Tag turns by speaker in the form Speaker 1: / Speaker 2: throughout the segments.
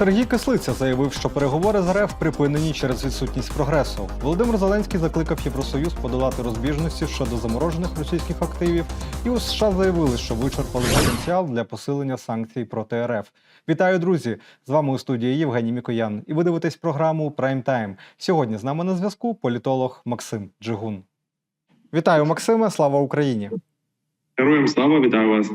Speaker 1: Сергій Кислиця заявив, що переговори з РФ припинені через відсутність прогресу. Володимир Зеленський закликав Євросоюз подолати розбіжності щодо заморожених російських активів. І у США заявили, що вичерпали потенціал для посилення санкцій проти РФ. Вітаю, друзі! З вами у студії Євгеній Мікоян. І ви дивитесь програму Прайм Тайм. Сьогодні з нами на зв'язку політолог Максим Джигун. Вітаю, Максиме! Слава Україні!
Speaker 2: Героям слава, вітаю вас.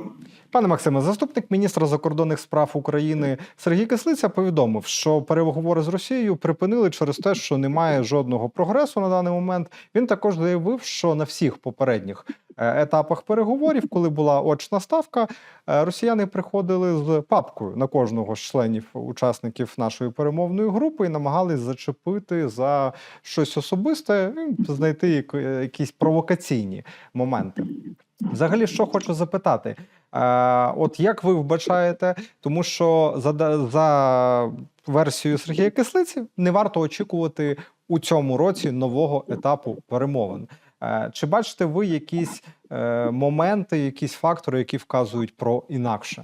Speaker 1: Пане Максиме, заступник міністра закордонних справ України Сергій Кислиця повідомив, що переговори з Росією припинили через те, що немає жодного прогресу на даний момент. Він також заявив, що на всіх попередніх етапах переговорів, коли була очна ставка, е, росіяни приходили з папкою на кожного з членів учасників нашої перемовної групи і намагались зачепити за щось особисте, і знайти е, якісь провокаційні моменти. Взагалі, що хочу запитати. Е, от як ви вбачаєте, тому що за, за версією Сергія Кислиці не варто очікувати у цьому році нового етапу перемовин. Е, чи бачите ви якісь е, моменти, якісь фактори, які вказують про інакше?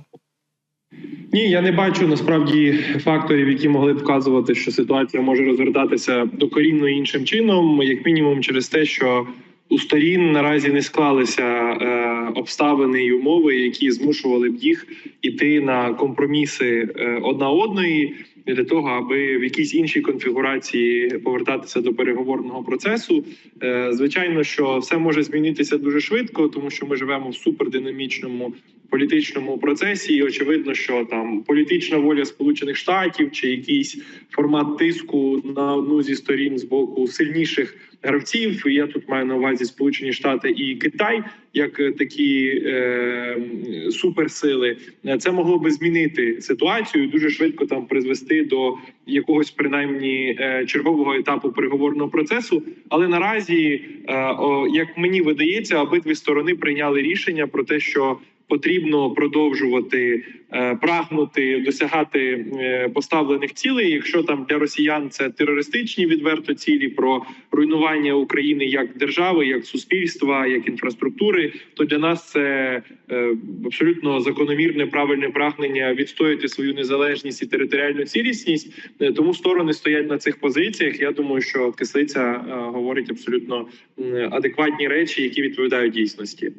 Speaker 2: Ні, я не бачу насправді факторів, які могли б вказувати, що ситуація може розгортатися докорінно іншим чином, як мінімум, через те, що у сторін наразі не склалися е, обставини і умови, які змушували б їх іти на компроміси е, одна одної для того, аби в якійсь іншій конфігурації повертатися до переговорного процесу. Е, звичайно, що все може змінитися дуже швидко, тому що ми живемо в супердинамічному політичному процесі, і очевидно, що там політична воля Сполучених Штатів чи якийсь формат тиску на одну зі сторін з боку сильніших гравців. Я тут маю на увазі Сполучені Штати і Китай, як е, такі е, суперсили. Це могло би змінити ситуацію, дуже швидко там призвести до якогось принаймні е, чергового етапу переговорного процесу. Але наразі, е, о, як мені видається, обидві сторони прийняли рішення про те, що потрібно продовжувати е, прагнути досягати е, поставлених цілей. Якщо там для росіян це терористичні відверто цілі про руйнування України як держави, як суспільства, як інфраструктури, то для нас це е, абсолютно закономірне правильне прагнення відстояти свою незалежність і територіальну цілісність. Тому сторони стоять на цих позиціях. Я думаю, що кислиця говорить абсолютно адекватні речі, які відповідають дійсності.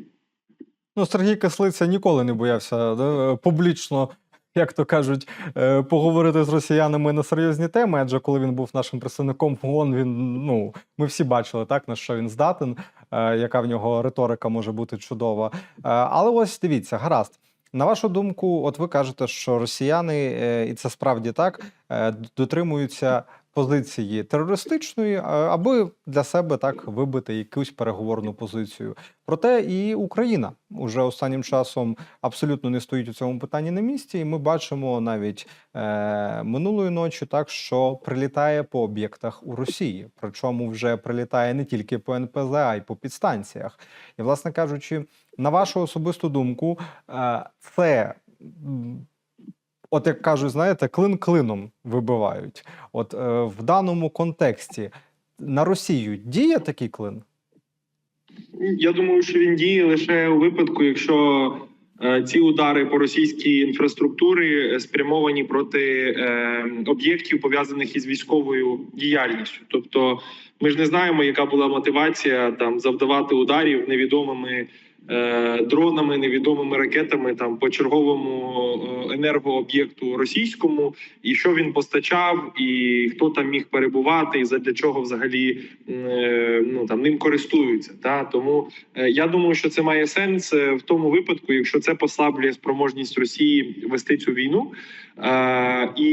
Speaker 1: Ну, Сергій Кислиця ніколи не боявся да, публічно, як то кажуть, е, поговорити з росіянами на серйозні теми. Адже коли він був нашим представником ООН, він ну ми всі бачили так на що він здатен, е, яка в нього риторика може бути чудова. Е, Але ось дивіться, гаразд. На вашу думку, от ви кажете, що росіяни, і це справді так, дотримуються позиції терористичної, аби для себе так вибити якусь переговорну позицію. Проте і Україна уже останнім часом абсолютно не стоїть у цьому питанні на місці, і ми бачимо навіть е, минулої ночі, так що прилітає по об'єктах у Росії. Причому вже прилітає не тільки по НПЗ, а й по підстанціях. І, власне кажучи, на вашу особисту думку, е, це. От як кажуть, знаєте, клин клином вибивають. От е, в даному контексті на Росію діє такий клин?
Speaker 2: Я думаю, що він діє лише у випадку, якщо е, ці удари по російській інфраструктурі спрямовані проти е, об'єктів пов'язаних із військовою діяльністю. Тобто, ми ж не знаємо, яка була мотивація там завдавати ударів невідомими. Е, Дронами, невідомими ракетами там по черговому е, енергооб'єкту російському, і що він постачав, і хто там міг перебувати, і задля чого взагалі е, ну там ним користуються. Та тому я думаю, що це має сенс в тому випадку, якщо це послаблює спроможність Росії вести цю війну. І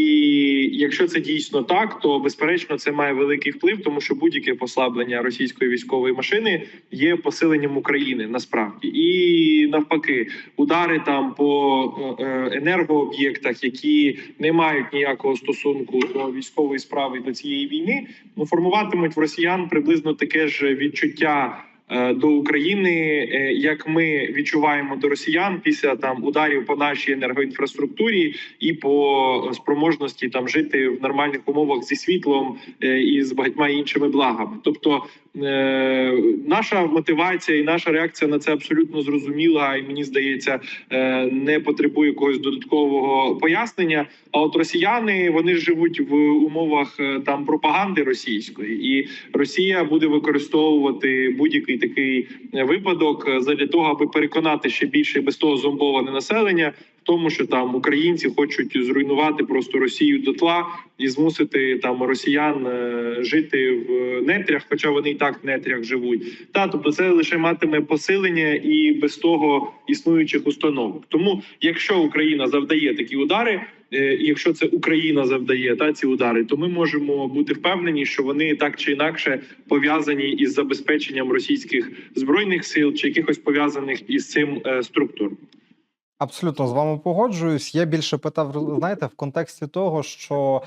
Speaker 2: якщо це дійсно так, то безперечно це має великий вплив, тому що будь-яке послаблення російської військової машини є посиленням України насправді, і навпаки, удари там по е, е, енергооб'єктах, які не мають ніякого стосунку до військової справи до цієї війни, ну формуватимуть в росіян приблизно таке ж відчуття е, до України, як ми відчуваємо до росіян після там ударів по нашій енергоінфраструктурі і по спроможності там жити в нормальних умовах зі світлом і з багатьма іншими благами. Тобто наша мотивація і наша реакція на це абсолютно зрозуміла, і мені здається, е, не потребує якогось додаткового пояснення. А от росіяни вони живуть в умовах е, там пропаганди російської, і Росія буде використовувати будь-який такий е, випадок е, задля того, аби переконати ще більше без того зомбоване населення. Тому, що там українці хочуть зруйнувати просто Росію дотла і змусити там росіян е, жити в нетрях, хоча вони так в нетрях живуть. Та тобто, це лише матиме посилення і без того існуючих установок. Тому, якщо Україна завдає такі удари, е, і якщо це Україна завдає та ці удари, то ми можемо бути впевнені, що вони так чи інакше пов'язані із забезпеченням російських збройних сил чи якихось пов'язаних із цим е, структур.
Speaker 1: Абсолютно з вами погоджуюсь. Я більше питав, знаєте, в контексті того, що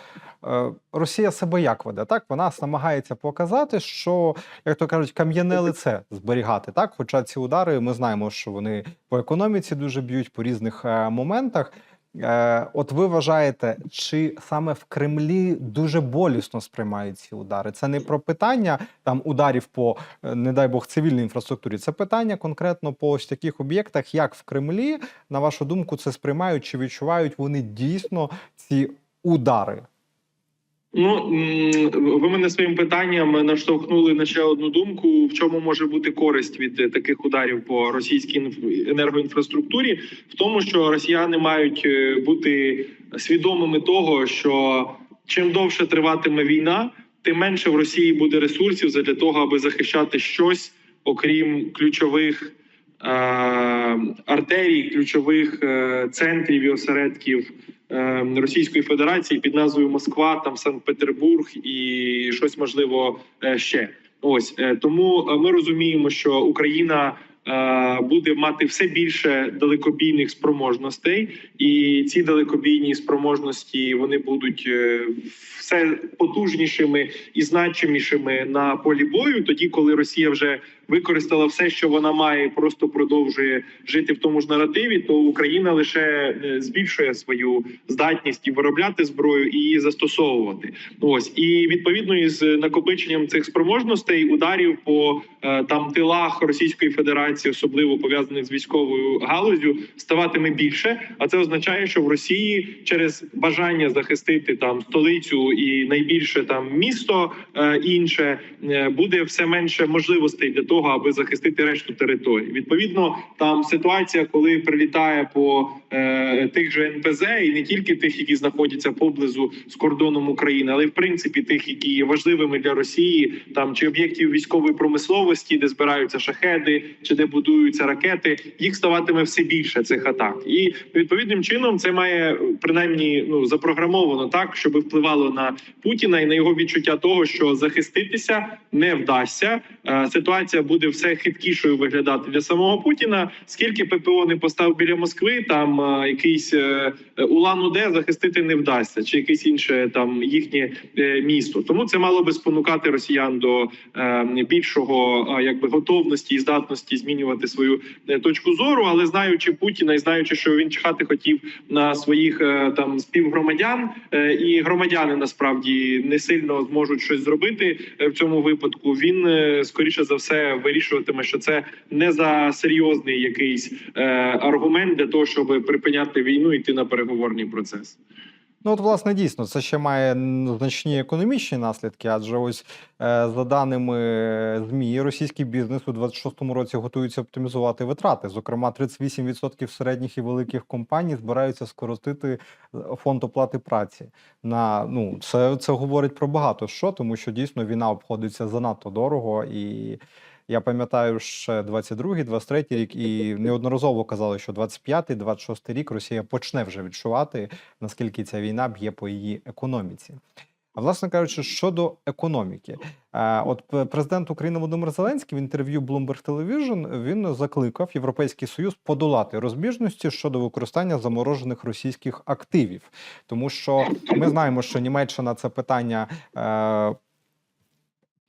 Speaker 1: е, Росія себе як веде. Так вона намагається показати, що як то кажуть, кам'яне лице зберігати. Так, хоча ці удари ми знаємо, що вони по економіці дуже б'ють по різних е, моментах. Е, от ви вважаєте, чи саме в Кремлі дуже болісно сприймають ці удари? Це не про питання там ударів по, е, не дай Бог, цивільній інфраструктурі. Це питання конкретно по ось таких об'єктах, як в Кремлі, на вашу думку, це сприймають чи відчувають вони дійсно ці удари?
Speaker 2: Ну ви мене своїм питанням наштовхнули на ще одну думку: в чому може бути користь від таких ударів по російській енергоінфраструктурі, в тому, що росіяни мають е, бути свідомими того, що чим довше триватиме війна, тим менше в Росії буде ресурсів для того, аби захищати щось, окрім ключових е, артерій, ключових е, центрів і осередків Російської Федерації під назвою Москва, там Санкт-Петербург і щось можливо е, ще. Ось е, тому е, ми розуміємо, що Україна. Буде мати все більше далекобійних спроможностей, і ці далекобійні спроможності вони будуть все потужнішими і значимішими на полі бою. Тоді, коли Росія вже використала все, що вона має, і просто продовжує жити в тому ж наративі, то Україна лише е, збільшує свою здатність і виробляти зброю і її застосовувати. Ось і відповідно із накопиченням цих спроможностей ударів по е, там тилах Російської Федерації, особливо пов'язаних з військовою галузю, ставатиме більше. А це означає, що в Росії через бажання захистити там столицю і найбільше там місто е, інше буде все менше можливостей для того, аби захистити решту території. Відповідно, там ситуація, коли прилітає по е, тих же НПЗ, і не тільки тих, які знаходяться поблизу з кордоном України, але в принципі тих, які є важливими для Росії, там чи об'єктів військової промисловості, де збираються шахеди, чи де будуються ракети, їх ставатиме все більше цих атак, і відповідним чином це має принаймні ну запрограмовано так, щоб впливало на Путіна і на його відчуття того, що захиститися не вдасться. Е, Буде все хиткішою виглядати для самого Путіна. Скільки ППО не постав біля Москви, там е, якийсь е, Улан-Удэ захистити не вдасться, чи якесь інше там їхнє е, місто. Тому це мало би спонукати росіян до е, більшого е, якби готовності і здатності змінювати свою е, точку зору. Але знаючи Путіна і знаючи, що він чхати хотів на своїх е, там співгромадян, е, і громадяни насправді не сильно зможуть щось зробити е, в цьому випадку. Він е, скоріше за все вирішуватиме, що це не за серйозний якийсь е, аргумент для того, щоб припиняти війну і йти на переговорний процес.
Speaker 1: Ну, от, власне, дійсно, це ще має значні економічні наслідки, адже ось е, за даними ЗМІ, російський бізнес у 26-му році готується оптимізувати витрати. Зокрема, 38% середніх і великих компаній збираються скоротити е, фонд оплати праці. На ну це, це говорить про багато що, тому що дійсно війна обходиться занадто дорого і. Я пам'ятаю ще 22-й, 23-й рік, і неодноразово казали, що 25-й, 26-й рік Росія почне вже відчувати, наскільки ця війна б'є по її економіці. А власне кажучи, щодо економіки, е, от президент України Володимир Зеленський в інтерв'ю Bloomberg Television він закликав Європейський Союз подолати розбіжності щодо використання заморожених російських активів, тому що ми знаємо, що Німеччина це питання.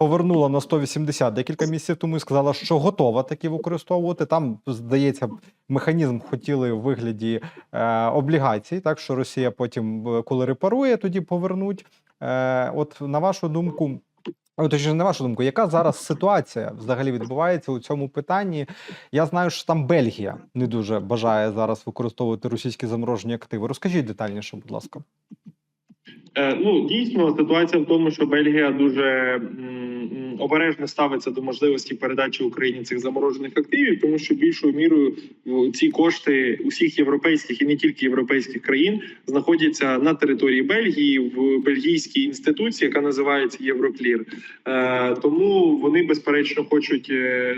Speaker 1: Е, повернула на 180 декілька місяців тому і сказала, що готова таки використовувати. Там, здається, механізм хотіли в вигляді е, облігацій, так що Росія потім, е, коли репарує, тоді повернуть. Е, от на вашу думку. Точніше, на вашу думку, яка зараз ситуація взагалі відбувається у цьому питанні? Я знаю, що там Бельгія не дуже бажає зараз використовувати російські заморожені активи. Розкажіть детальніше, будь ласка.
Speaker 2: Е, Ну дійсно ситуація в тому, що Бельгія дуже обережно ставиться до можливості передачі Україні цих заморожених активів, тому що більшою мірою в- ці кошти усіх європейських і не тільки європейських країн знаходяться на території Бельгії в бельгійській інституції, яка називається Євроклір. Е, Тому вони безперечно хочуть е,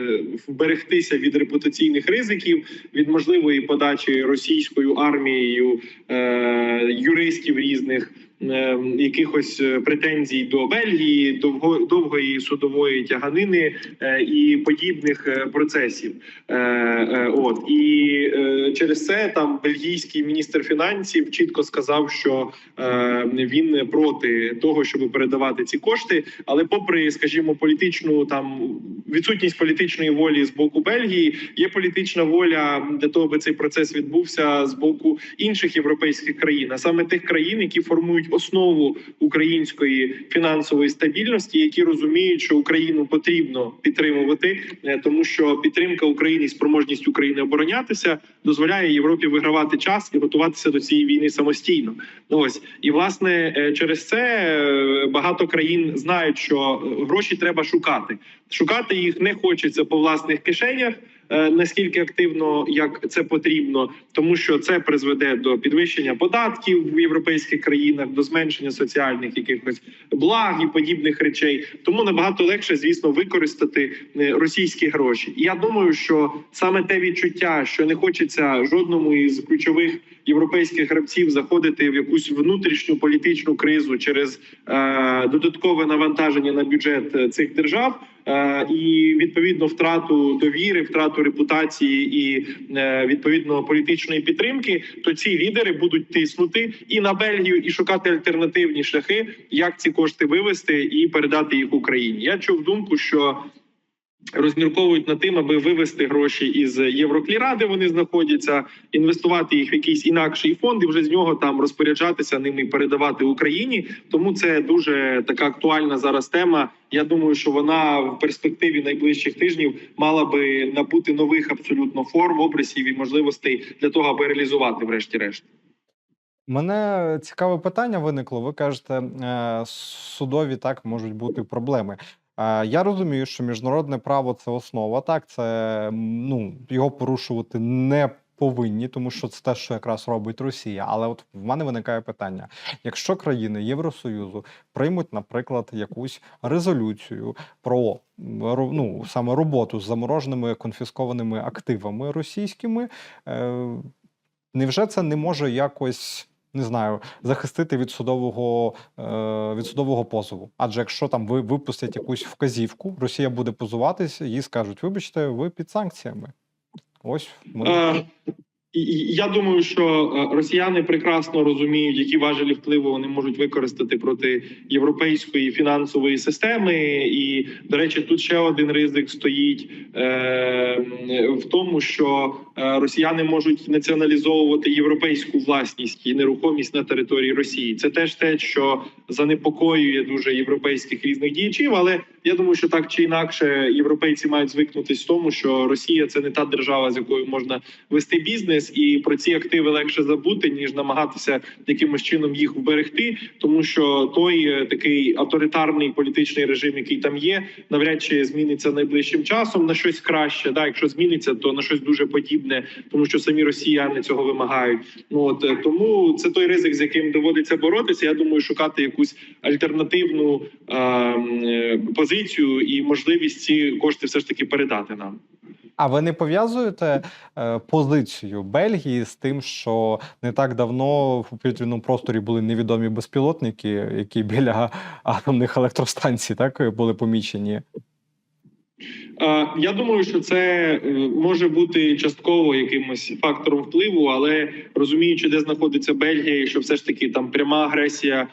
Speaker 2: вберегтися від репутаційних ризиків, від можливої подачі російською армією е, юристів різних е, якихось е, претензій до Бельгії, довго довгої судової тяганини е, і подібних е, процесів. От і через це там бельгійський міністр фінансів чітко сказав, що е, він проти того, щоб передавати ці кошти. Але, попри, скажімо, політичну там відсутність політичної волі з боку Бельгії, є політична воля для того, аби цей процес відбувся з боку інших європейських країн, а саме тих країн, які формують основу української фінансової стабільності, які розуміють, що Україну потрібно підтримувати, е, тому що підтримка України і спроможність України оборонятися дозволяє Європі вигравати час і готуватися до цієї війни самостійно. Ну, Ось і власне е, через це е, багато країн знають, що гроші треба шукати. Шукати їх не хочеться по власних кишенях. Е, Наскільки активно як це потрібно, тому що це призведе до підвищення податків в європейських країнах, до зменшення соціальних якихось благ і подібних речей. Тому набагато легше, звісно, використати е, російські гроші. І я думаю, що саме те відчуття, що не хочеться жодному із ключових європейських гравців заходити в якусь внутрішню політичну кризу через е, додаткове навантаження на бюджет е, цих держав. Е, І відповідно втрату довіри, втрату репутації і е, відповідно політичної підтримки, то ці лідери будуть тиснути і на Бельгію, і шукати альтернативні шляхи, як ці кошти вивести і передати їх Україні. Я чув думку, що розмірковують над тим, аби вивести гроші із Єврокліра, де вони знаходяться, інвестувати їх в якийсь інакший фонд, і вже з нього там розпоряджатися ними і передавати Україні. Тому це дуже така актуальна зараз тема. Я думаю, що вона в перспективі найближчих тижнів мала би набути нових абсолютно форм, обрисів і можливостей для того, аби реалізувати, врешті-решт.
Speaker 1: Мене цікаве питання виникло. Ви кажете, е, судові так можуть бути проблеми. Я розумію, що міжнародне право це основа, так це ну його порушувати не повинні, тому що це те, що якраз робить Росія. Але от в мене виникає питання: якщо країни Євросоюзу приймуть, наприклад, якусь резолюцію про ну, саме роботу з замороженими конфіскованими активами російськими, е, невже це не може якось не знаю, захистити від судового е, від судового позову. Адже якщо там ви випустять якусь вказівку, Росія буде позуватись, їй скажуть: вибачте, ви під санкціями. Ось ми...
Speaker 2: Я думаю, що е, росіяни прекрасно розуміють, які важелі впливу вони можуть використати проти європейської фінансової системи. І, до речі, тут ще один ризик стоїть е, в тому, що е, росіяни можуть націоналізовувати європейську власність і нерухомість на території Росії. Це теж те, що занепокоює дуже європейських різних діячів. Але я думаю, що так чи інакше європейці мають звикнутись з тому, що Росія це не та держава, з якою можна вести бізнес, і про ці активи легше забути, ніж намагатися якимось чином їх вберегти, тому що той е, такий авторитарний політичний режим, який там є, навряд чи зміниться найближчим часом на щось краще. Да, якщо зміниться, то на щось дуже подібне, тому що самі росіяни цього вимагають. Ну от е, тому це той ризик, з яким доводиться боротися. Я думаю, шукати якусь альтернативну е, е, позицію і можливість ці кошти все ж таки передати нам.
Speaker 1: А ви не пов'язуєте е, позицію Бельгії з тим, що не так давно в повітряному просторі були невідомі безпілотники, які біля атомних електростанцій так були помічені?
Speaker 2: Е, Я думаю, що це е, може бути частково якимось фактором впливу, але розуміючи, де знаходиться Бельгія, що все ж таки там пряма агресія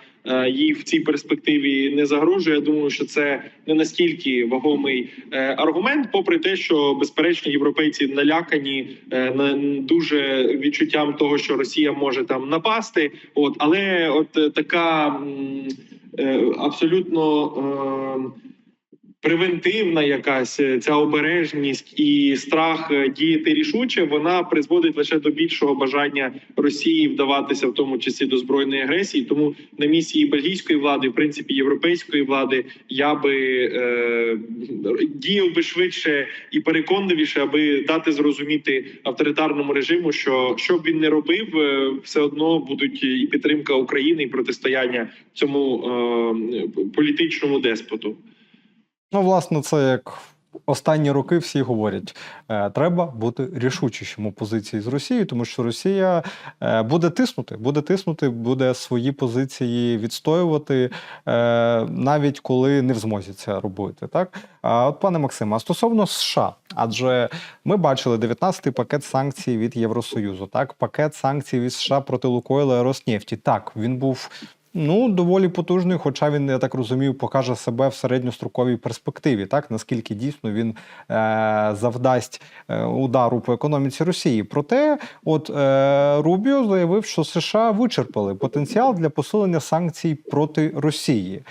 Speaker 2: їй в цій перспективі не загрожує. Я думаю, що це не настільки вагомий е, аргумент, попри те, що безперечно європейці налякані е, дуже відчуттям того, що Росія може там напасти. От але от е, така е, абсолютно. Превентивна якась е, ця обережність і страх е, діяти рішуче, вона призводить лише до більшого бажання Росії вдаватися, в тому числі до збройної агресії. Тому на місії бельгійської влади, в принципі, європейської влади, я би е, діяв би швидше і переконливіше, аби дати зрозуміти авторитарному режиму, що що б він не робив, е, все одно будуть і підтримка України, і протистояння цьому е, політичному деспоту.
Speaker 1: Ну, власне, це як останні роки всі говорять: е, треба бути рішучішим у позиції з Росією, тому що Росія е, буде тиснути, буде тиснути, буде свої позиції відстоювати, е, навіть коли не в змозі це робити. Так, а от пане Максиме, а стосовно США, адже ми бачили 19-й пакет санкцій від Євросоюзу, так, пакет санкцій від США проти Лукойла Роснефті. Так, він був Ну, доволі потужний, хоча він, я так розумію, покаже себе в середньостроковій перспективі, так наскільки дійсно він е, завдасть е, удару по економіці Росії. Проте, от е, Рубіо заявив, що США вичерпали потенціал для посилення санкцій проти Росії.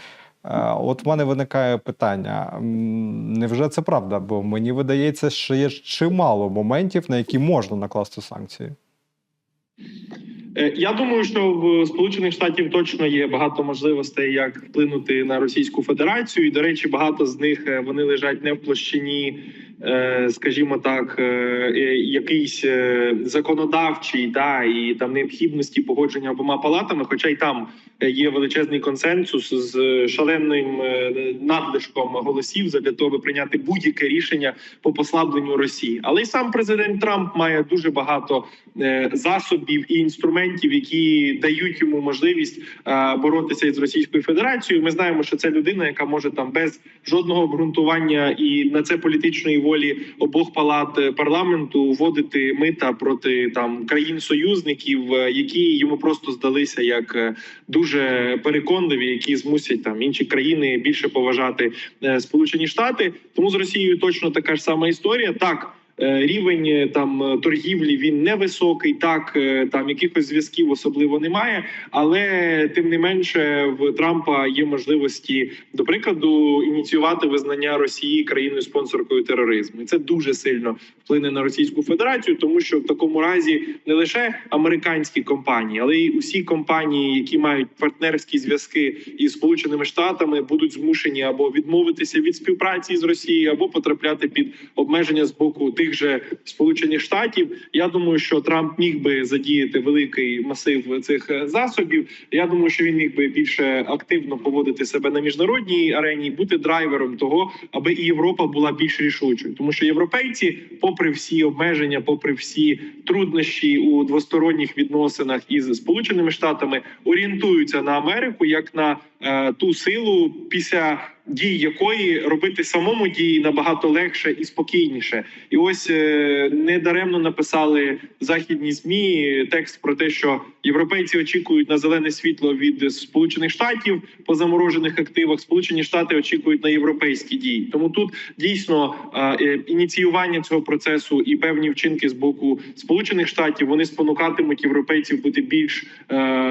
Speaker 1: Е, От в мене виникає питання: невже це правда? Бо мені видається, що є чимало моментів, на які можна накласти санкції.
Speaker 2: Е, Я думаю, що в Сполучених Штатів точно є багато можливостей, як вплинути на Російську Федерацію. І до речі, багато з них е, вони лежать не в площині, скажімо так, е, е, якийсь е, законодавчий та і там необхідності погодження обома палатами. Хоча й там е, є величезний консенсус з шаленим е, надлишком голосів для того, аби прийняти будь-яке рішення по послабленню Росії. Але й сам президент Трамп має дуже багато е, засобів і інструментів, які дають йому можливість е, боротися із Російською Федерацією. Ми знаємо, що це людина, яка може там без жодного обґрунтування і на це політичної волі обох палат е, парламенту вводити мита проти там країн-союзників, е, які йому просто здалися як е, дуже переконливі, які змусять там інші країни більше поважати Сполучені Штати. Тому з Росією точно така ж сама історія. Так. Е, Рівень е, там е, торгівлі він невисокий, так там якихось зв'язків особливо немає. Але тим не менше в Трампа є можливості, до прикладу, ініціювати визнання Росії країною спонсоркою тероризму, і це дуже сильно вплине на Російську Федерацію, тому що в такому разі не лише американські компанії, але й усі компанії, які мають партнерські зв'язки із Сполученими Штатами, будуть змушені або відмовитися від співпраці з Росією, або потрапляти під обмеження з боку тих же Сполучених Штатів. Я думаю, що Трамп міг би задіяти великий масив цих е, засобів. Я думаю, що він міг би більше активно поводити себе на міжнародній арені, бути драйвером того, аби і Європа була більш рішучою, тому що європейці, попри всі обмеження, попри всі труднощі у двосторонніх відносинах із Сполученими Штатами, орієнтуються на Америку як на е, ту силу, після дій якої робити самому дії набагато легше і спокійніше. І ось е, не даремно написали західні змі текст про те, що європейці очікують на зелене світло від Сполучених Штатів по заморожених активах. Сполучені Штати очікують на європейські дії. Тому тут дійсно е, е, ініціювання цього процесу і певні вчинки з боку Сполучених Штатів вони спонукатимуть європейців бути більш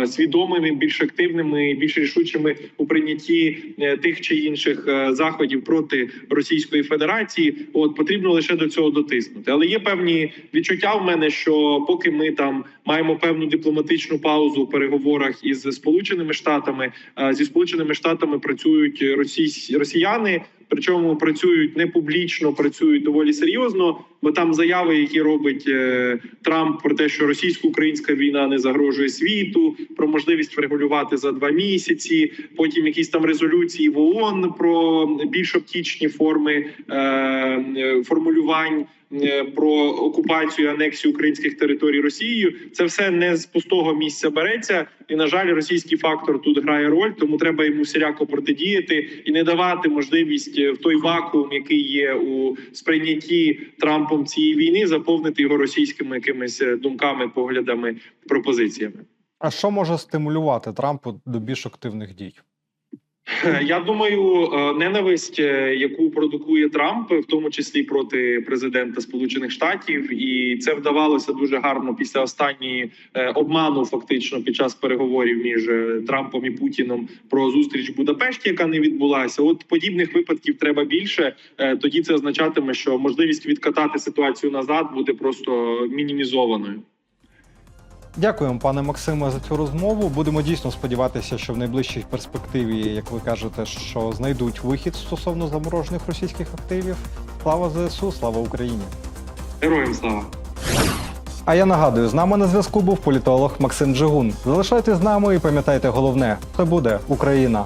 Speaker 2: свідомими, більш активними, більш рішучими у прийнятті тих чи інших е, заходів проти Російської Федерації. От потрібно лише до цього дотиснути. Але є певні відчуття в мене, що поки ми там маємо певну дипломатичну паузу у переговорах із Сполученими Штатами, е, зі Сполученими Штатами працюють російсь- росіяни. Причому працюють не публічно, працюють доволі серйозно. Бо там заяви, які робить е, Трамп про те, що російсько-українська війна не загрожує світу, про можливість врегулювати за два місяці. Потім якісь там резолюції в ООН про більш оптічні форми е, формулювань. е, Про окупацію і анексію українських територій Росією це все не з пустого місця береться, і на жаль, російський фактор тут грає роль, тому треба йому всіляко протидіяти і не давати можливість е, в той вакуум, який є у сприйнятті Трампом цієї війни, заповнити його російськими якимись е, думками, поглядами, пропозиціями.
Speaker 1: А що може стимулювати Трампу до більш активних дій?
Speaker 2: Я думаю, е, ненависть, е, яку продукує Трамп, в тому числі проти президента Сполучених Штатів, і це вдавалося дуже гарно після останньої е, обману, фактично під час переговорів між Трампом і Путіном про зустріч в Будапешті, яка не відбулася. От подібних випадків треба більше. Тоді це означатиме, що можливість відкатати ситуацію назад буде просто мінімізованою.
Speaker 1: Дякуємо, пане Максиме, за цю розмову. Будемо дійсно сподіватися, що в найближчій перспективі, як ви кажете, що знайдуть вихід стосовно заморожених російських активів. Слава ЗСУ, слава Україні!
Speaker 2: Героям слава!
Speaker 1: А я нагадую, з нами на зв'язку був політолог Максим Джигун. Залишайтесь з нами і пам'ятайте головне: це буде Україна.